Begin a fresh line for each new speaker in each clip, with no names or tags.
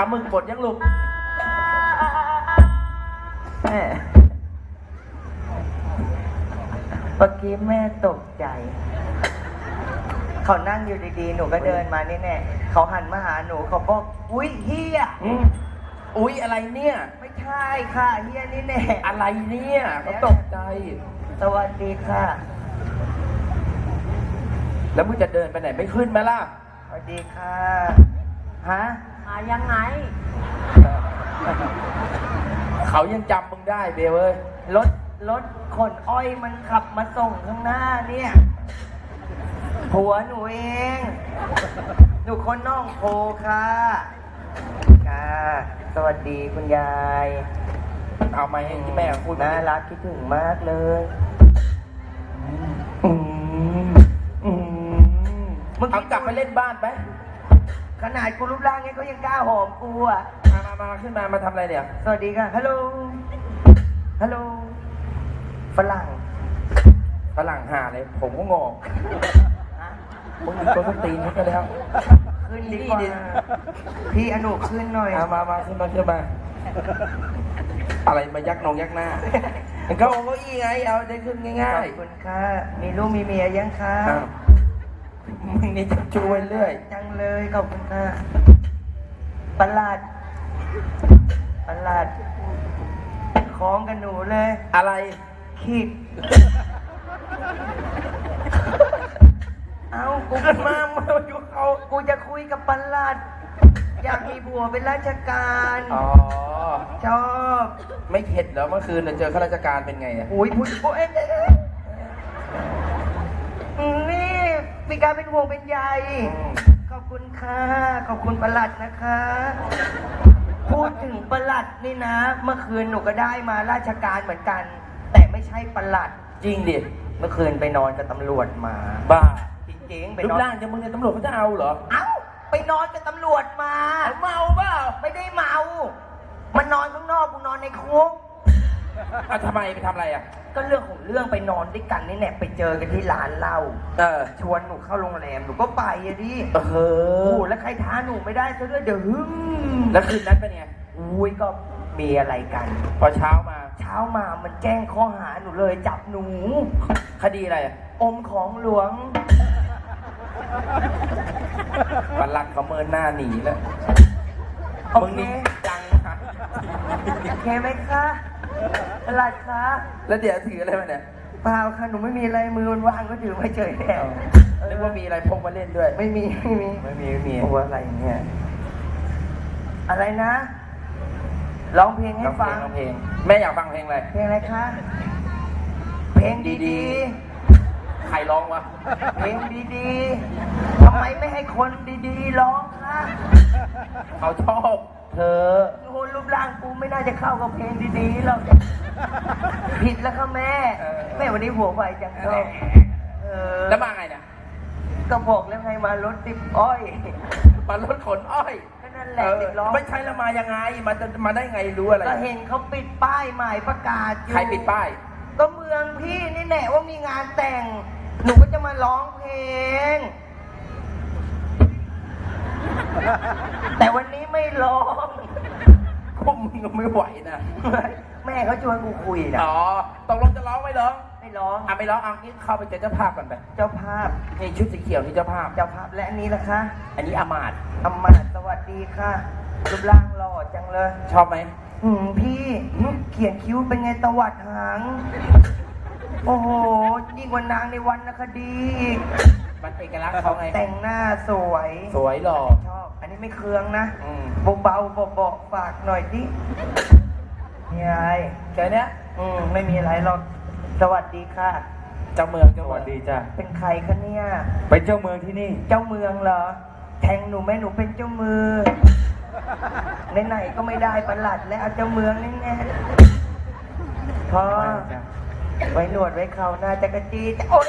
ปลาหมึกบดยังลูก
แม่เมื่อกี้แม่ตกใจ เขานั่งอยู่ดีๆ หนูก็เดินมานี่แน่เขาหันมาหาหนูเขาบอก อุ้ยเฮีย
อืมอุ๊ยอะไรเนี่ย
ไม่ใช่ค่ะเฮียนี่แน่
อะไรเนี่ยเขาตกใจ
สวัสดีค่ะ
แล้วมึงจะเดินไปไหนไม่ขึ้นไหมล่ะ
สวัสดีค่ะ ฮะ
มายังไง
เขายังจำมึงได้เบลเว้ย
รถรถขนอ้อยมันขับมาส่งข้างหน้าเนี่ยผัวหนูเอง หนูคนน้องโพค่ะค่ะ สวัสดีคุณยาย
เอามาให้ที่แม่พูด
น่ารักคิดถึงมากเลย
อืมอืม
เมื่อกี้
เอากลับไปเล่นบ้านไป
ขนาดกูรูปร่างนี้เขายังกล้าหอมกูอะ
มามามาขึ้นมา มาทำอะไรเนี่ย
สวัสดีค่ะ ฮัลโหล ฮัลโหล ฝรั่ง
ฝรั่งหาเลย ผมก็งง
ฮะ
มึงมีตัวสตีนนี่ก็แล้ว
ขึ้นดีกว่า พี่อนุขึ้นหน่อย
เอามามาขึ้นมาขึ้นมา อะไรมายักนองยักหน้ามันก็เอาเก้าอี้ไง เอาได้ขึ้น
ข
ง่า
อยบคุณค่ะ มีลูกมีเมียยังคะ
ๆอ้าวมึง นี่จะช่วยเรื่อย
จังเลยขอบคุณค่ะประหลาดประหลาดคล้องกันหนูเลย
อะไร
ขีดเอากู
ขึ้นมามาอยู่เขา
กูจะคุยกับประหลาด อยากมีผัวเป็นราชการ
อ๋อ
ชอบ
ไม่เข็ดเหรอเมื่อคืนน่ะเจอข้าราชการเป็นไงอะ
อุ้ยพูดโอ้ย มีการเป็นห่วงเป็นใย
อืม
ขอบคุณค่ะ ขอบคุณประหลัดนะคะ พูดถึงประหลัดนี่นะ เมื่อคืนหนูก็ได้มาราชการเหมือนกัน แต่ไม่ใช่ประหลัด
จริงดิ
เมื่อคืนไปนอนกับตำรวจมา
บ้า
จริงๆไป
รู
น
ป
อน
ร่างจะมึงเนี่ยตำรวจเขาจะเอาเหรอ
เอ้า ไปนอนกับตำรวจมา
เอาเมาเปล่า
ไม่ได้เมา มันนอนข้างนอกกูนอนในคุก
เอาทำไมไปทำอะไรอะ
ก็เรื่องของเรื่องไปนอนด้วยกันนี่แหละไปเจอกันที่ร้านเหล้า
เออ
ชวนหนูเข้าโรงแรมหนูก็ไปอะดิ
เอ
โอ้
อ
โหแล้วใครท้าหนูไม่ได้ซะด้วยเดี๋ยวหึ่ม
แล้วคืนนั้นเป็นไง
อุ้ยก็มีอะไรกัน
พอเช้ามา
เช้ามามันแจ้งข้อหาหนูเลยจับหนู
คดีอะไรอะ
อมของหลวง
ปลัดเขาเมินหน้าหนีแล้ว
โอ
มึง
เค
นี่จังนะ
โอเคไหมคะ อะไรคะ
แล้วเดี๋ยวถืออะไรมาเนี่ย
เปล่าค่ะหนูไม่มีอะไรมือมันว่างก็ถือไม่เฉยแล้ว
นึกว่ามีอะไรพกมาเล่นด้วย
ไม่มีไม่มี
ไม่มีไม่มี
โอ้อะไรเนี่ย อะไรนะร้องเพลงให้
ร้องเพล
ฟั
ง
ง
ร้องเพลง แม่อยากฟังเพลงอะไร
เพลงอะไรคะเพลงดี
ดีใครร้องวะ
ๆเพลงดีๆทำไมไม่ให้คนดีๆร้องคะ
เขาชอบ เธอ
โอ้โหรูปร่างกูไม่น่าจะเข้ากับเพลงดีๆหรอกผิดแล้วค่ะแม่
เออ
แม่วันนี้หัวไวจังเลยเออ
แล้วมาไงเนี่ย
ก็บอกแล้วไงมารถติดอ้อย
มารถขนอ้อย
ก็นั่นแหละ
เออ
ติดล้อ
ไม่ใช่แล้วมายังไงมาจะมาได้ไงรู้อะไร
ก็เห็นเขาปิดป้ายหมายประกาศอยู่
ใครปิดป้าย
ก็เมืองพี่นี่แหละว่ามีงานแต่ง หนูก็จะมาร้องเพลง แต่วันนี้ไม่ร้อง
พวกมึงก็ไม่ไหวนะ
แม่เขาชวนกูคุยนะ
อ๋อตกลงจะร้องไม่ร้อง
ไม่ร้อง
อะไม่ร้องเอางี้เข้าไปเจอเจ้าภาพกันไป
เจ้าภาพ
นี่ชุดสีเขียวนี่เจ้าภาพ
เจ้าภาพและอันนี้ล่ะคะ
อันนี้อามาด
อำมาตย์สวัสดีค่ะรูปร่างหล่อจังเลย
ชอบไหม
หืมพี่เขียนคิ้วเป็นไงตวัดหาง โอ้โหยิ่งกว่านางในวันนคดีอีก
มันเอกลักษณ์เขาไง
แต่งหน้าสวย
สวยหล่อ
ชอบ อันนี้ไม่เคืองนะ
อืม
เบาๆเบาๆฝากหน่อยดินี่ไง
แค่เนี้ย
อืมไม่มีอะไรหรอกสวัสดีค่ะ
เจ้าเมืองเจ้าเมือง
เป็นใครคะเนี่ย
เป็นเจ้าเมืองที่นี่
เจ้าเมืองเหรอ แทงหนูไหมหนูเป็นเจ้ามือไหนๆก็ไม่ได้ประหลัด แล้วเอาเจ้าเมืองแน่ๆพอไว้หนวดไว้เขาหน้าจักรจีโอ๊ย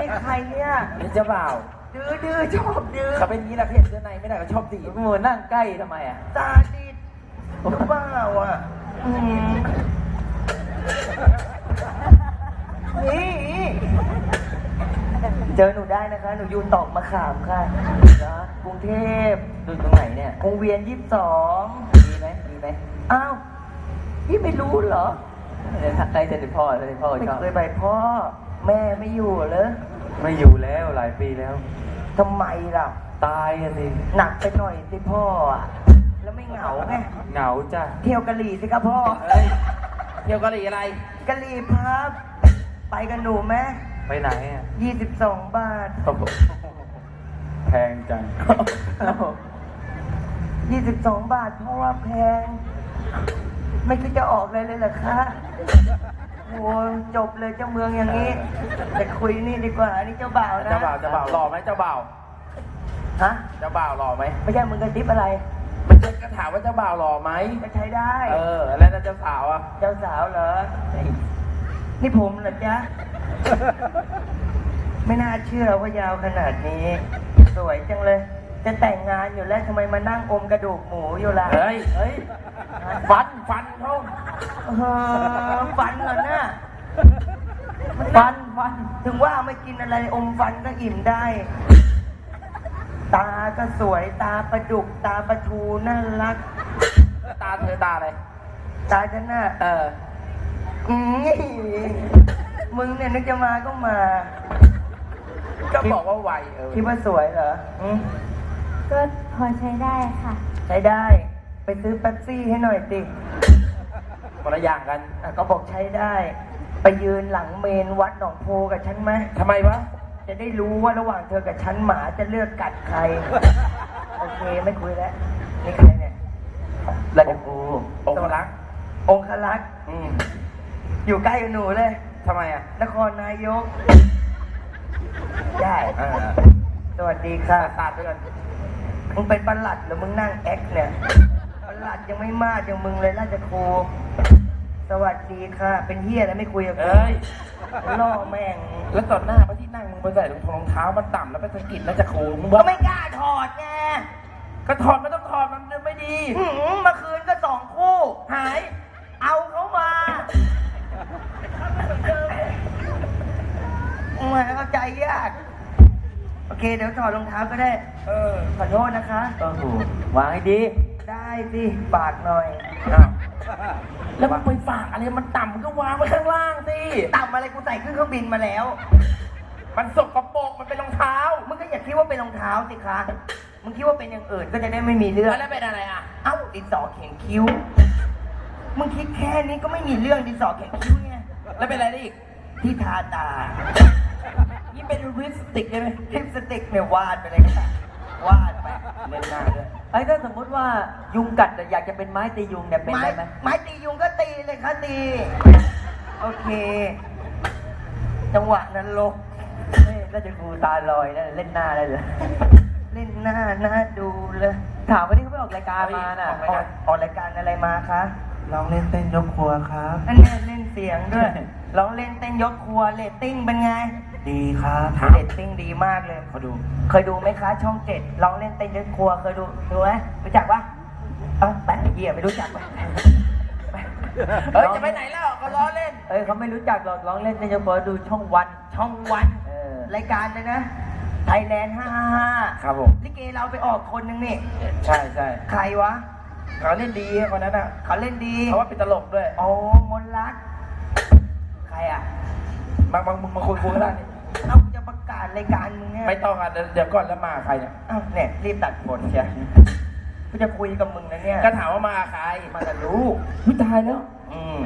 นี่ใครเนี่ย
นี่เจ้าบ่าว
ดื้อดื้อชอบดื้อ
เขาเป็นอย่างนี้แหละเขาเห็นเสื้อในไม่ได้เขาชอบดีมือนั่งใกล้ทำไมอะ
ตาดิดบ้าว่ะอืมนี่
จ
เจอหนูได้นะคะ หนูอยู่ตอกมะขามค่ะนะกรุงเทพ
ดูตรงไหนเนี่ยว
งเวียนยี่สิบสอง
มีไหมมีไหม
อ้าวพี่ไม่รู้เหรอ
เดี๋ยวทักได้เสด็จพ่อเสด็จพ่อ
ไม่
ชอบ
เคยไปพ่อ แม่ไม่อยู่เหรอ
ไม่อยู่แล้วหลายปีแล้ว
ทำไมล่ะ
ตายอะสิ
หนักไปหน่อยสิพ่ออะแล้วไม่เหงาไง
เหงาจ้ะ
เที่ยวกะหรี่สิครับพ่อ
เฮ้ยเที่ยวกะหรี่อะไร
กะหรี่พับ ไปกันหนูไหม
ไปไหนอะ
ยี่สิบสองบาท
โอ้โหแพงจัง
ยี่สิบสองบาทเพราะว่าแพง ไม่คิดจะออกเลยเลยเหรอคะ โอ้จบเลยเจ้าเมืองอย่างนี้แต่คุยนี่ดีกว่าอันนี่เจ้าบ่าวนะ
เจ้าบ่าวเจ้าบ่าวหล่อไหมเจ้าบ่าว
ฮะ
เจ้าบ่าวหล่อไหม
ไม่ใช่มึงกระดิบอะไร
มันจะก็ถามว่าเจ้าบ่าวหล่อไหม
ไม่ใช้ได้
เออ แล้วนั่นเจ้าสาวอะ
เจ้าสาวเหรอนี่ผมเหรอจ๊ะไม่น่าเชื่อว่ายาวขนาดนี้ สวยจังเลย จะแต่งงานอยู่แล้วทำไมมานั่งอมกระดูกหมูอยู่ล่ะ
เฮ้ย เฮ้ย ฟัน ฟันเขา
เออฟันเหรอเนี่ย
ฟัน ฟัน
ถึงว่าไม่กินอะไรอมฟันก็อิ่มได้ ตาก็สวยตาประดุกตาประทูน่ารัก
ตาเธอตาอะไร
ตาฉันน่ะ
เออ
อืมมึงเนี่ยนึกจะมาก็มา
ก็บอกว่าไวเออ
คิดว่าสวยเหรออืม
ก็พอใช้ได้ค่ะ
ใช้ได้ ไปซื้อแป๊บซี่ให้หน่อยสิ
คนละอย่างกัน
อะก็บอกใช้ได้ ไปยืนหลังเมนวัดหนองโพกับฉันไหม
ทำไมวะ
จะได้รู้ว่าระหว่างเธอกับฉันหมาจะเลือกกัดใคร โอเคไม่คุยแล้วนี่ใครเนี่ย
แล้วจะกูองค์รักษ์
องคลักษ์
อืม
อยู่ใกล้กับหนูเลย
ทำไมอะ
นครนายก ได้
เออ
สวัสดีค่ะ
ตาดด้วยกัน
มึงเป็นบัลลัดหรือมึงนั่งแอคเนี่ยบัลลัดยังไม่มากอย่างมึงเลยราชครูสวัสดีค่ะ เป็นเฮียแล้วไม่คุยกับกู
เอ้ย
ล่อแม่ง
แล้วตอนหน้าพระที่นั่งมึงไปใส่รองเท้ามันต่ำแล้วไปสะกิดแล้วจะโค้งมึง
ก็
ว่า
ไม่กล้าถอดไง
ก็ถอดไม่ต้องถอดมันไม่ดี
หืมเมื่อคืนก็สองคู่ หาย เอา เคเดี๋ยวถอดรองเท้าก็ได้
เออ
ขอโทษนะคะ
โอ้โหวางให้ดี
ได้สิฝากหน่อย
อ้าวแล้วมันไปฝากอะไรมันต่ำมันก็วางไว้ข้างล่างสิ
ต่ำอะไรกูใส่ขึ้นเครื่องบินมาแล้ว
มันสกปรกมันเป็นรองเท้า
มึงก็อย่าคิดว่าเป็นรองเท้าสิคะ มึงคิดว่าเป็นอย่างอื่นก็จะได้ไม่มีเรื่อง
แล้วเป็นอะไรอะ
เอ้าดินสอเขียนคิ้ว มึงคิดแค่นี้ก็ไม่มีเรื่องดินสอเขียนคิ้วไง
แล้วเป็นอะไรได้อีก
ที่ทาตา
นี่ เป็นลิปสติกได้ไหม
ลิปสติกเนี่ยวาดไปเลยค่ะวาดไป
เล่นหน้าด้วย
ไอ้ถ้าสมมติว่ายุงกัดแต่อยากจะเป็นไม้ตียุงเนี่ยเป็น
ไม้
ได้ไหม
ไม้ตียุงก็ตีเลยค่ะตี โอเค จังหวะนั้นลก
เฮ้ยน่าจะครูตาลอยนะเล่นหน้าได้เลย
เล่นหน้าหน้าดูเลย
ถามว่าที่เขาไปออกรายการมาน่ะ
ออกออกรายการอะไรมาคะ
ลองเล่นเต้นยกครัวครับ
อันเนี้ยเล่นเสียงด้วยร้องเล่นเต้นยกครัวเรตติ้งเป็นไง
ดีครับ
เรตติ้งดีมากเลย
เขาดู
เคยดูไหมคะ ช่องเจ็ดร้องเล่นเต้นยกครัว เคยดูดูไหมรู้จักปะเอ้าแป๊ะเหี้ยไม่รู้จักปะไป
เฮ้ยจะไปไหนแล้วก็ล้อเล่น
เอ้ยเขาไม่รู้จักหรอกร้องเล่นในเฉพาะดูช่องวัน
ช่องวัน
เออ
รายการเลยนะไทยแลนด์555
ครับผม
ลิเกเราไปออกคนนึงนี่
ใช่ใช่
ใครวะ
เขาเล่นดีคนนั้นอะ
เขาเล่นดี
เพราะว่าเป็นตลกด้วย
โอ้มนรัก ใครอะ
บางบางมึงมาคุยคุยกันได้นี่
เอากูจะประกาศรายการมึงเนี่ย
ไม่ต้องอะเดี๋ยวเดี๋ยวก่อนแล้วมาใครเนี่ย
อ้าวเนี่ยรีบตัดบทเชียวกูจะคุยกับมึงนะเนี่ย
ก็ถามว่ามาใคร
มากับลูก
วิตายแล้ว
อืม